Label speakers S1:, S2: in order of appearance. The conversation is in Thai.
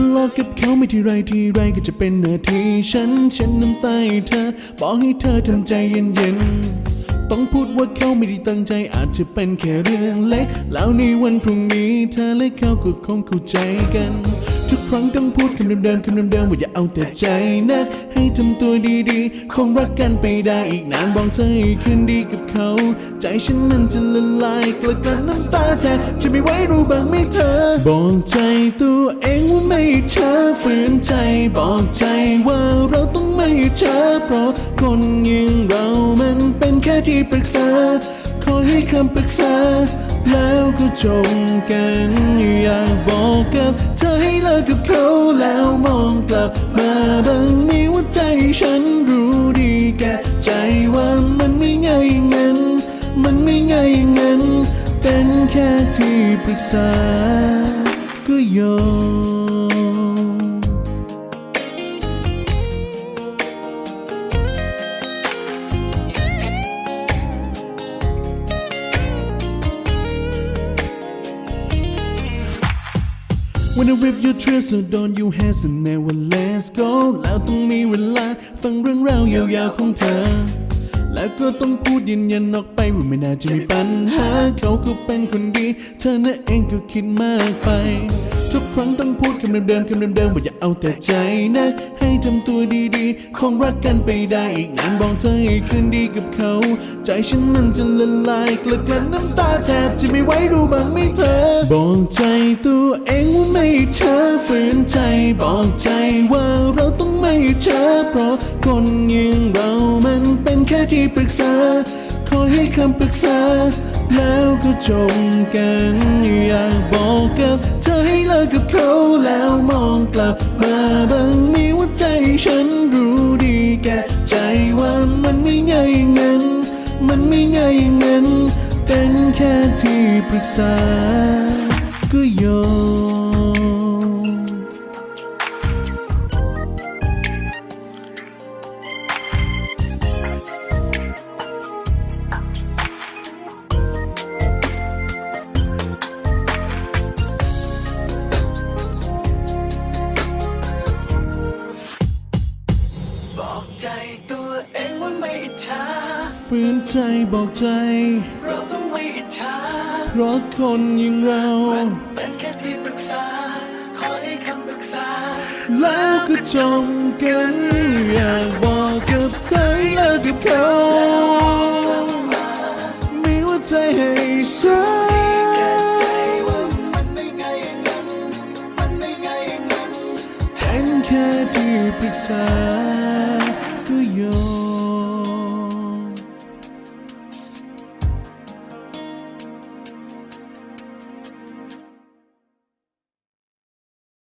S1: ะเลาะกับเขาไม่ทีไรทีไรก็จะเป็นหน้าที่ฉันฉันน้ำตาให้เธอ บอกให้เธอทำใจเย็นๆ ต้องพูดว่าเขาไม่ได้ตั้งใจอาจจะเป็นแค่เรื่องเล็ก แล้วในวันพรุ่งนี้เธอและเขาก็คงเข้าใจกัน ทุกครั้งต้องพูดคำเดิมๆคำเดิมๆว่าอย่าเอาแต่ใจนะ ให้ทำตัวดีๆ คงรักกันไปได้อีกนานบอกเธอให้คืนดีกับเขา ใจฉันนั้นจะละลายกลักลันน้ำตาแทบจะไม่ไหวรู้บ้างไหมเธอ บอกใจตัวเองว่าไม่เชื่อฝืนใจ บอกใจว่าเราต้องไม่เชื่อเพราะคนอย่างเรามันเป็นแค่ที่ปรึกษา ขอให้คำปรึกษาแล้วก็จบกันอยากบอกกับ กกับเขาแล้วมองกลับมาบ้างมีว่าใจฉันรู้ดีแก่ใจว่ามันไม่ง่ายงั้น มันไม่ง่ายงั้น เป็นแค่ที่ปรึกษาก็ยอม When I rip your trail so don't you hesitate never let's go แล้วต้องมีเวลา ฟังเรื่องราวยาวๆของเธอ แล้วก็ต้องพูดยืนยันออกไปว่าไม่น่าจะมีปัญหา เขาก็เป็นคนดี เธอน่ะเองก็คิดมากไป ทุกครั้งต้องพูดคำเดิมๆคำเดิมๆว่าอย่าเอาแต่ใจนะ ให้ทำตัวดีๆ คงรักกันไปได้อีกนานบอกเธอให้คืนดีกับเขา ใจฉันมันจะละลายกลัดกลันน้ำตาแทบจะไม่ไหวรู้บ้างไหมเธอบอกใจตัวเองว่า ชื่อฝืนใจบอกใจว่าเราต้องไม่เชื่อเพราะคนอย่างเรามันเป็นแค่ที่ปรึกษา ขอให้คำปรึกษา แล้วก็จบกันอยากบอกกับเธอให้เลิกกับเขาแล้วมองกลับมาบางมีว่าใจฉันรู้ดีแก่ใจว่ามันไม่ง่ายอย่างนั้น มันไม่ง่ายอย่างนั้น เป็นแค่ที่ปรึกษา ก็ยอม ฝืนใจบอกใจ
S2: เราต้องไม่อิจฉา
S1: เพราะคนอย่างเรา
S2: เป็นแค่ที่ปรึกษา ขอให้คำปรึกษา
S1: แล้วก็จมกัน อยากบอกกับเธอให้เลิกกับเขามีหัวใจให้ฉัน
S2: ใจว่ามันไม่ง่ายอย่างนั้นมันไม่ง่ายอย่างนั้น
S1: เป็นแค่ที่ปรึกษาก็ยอม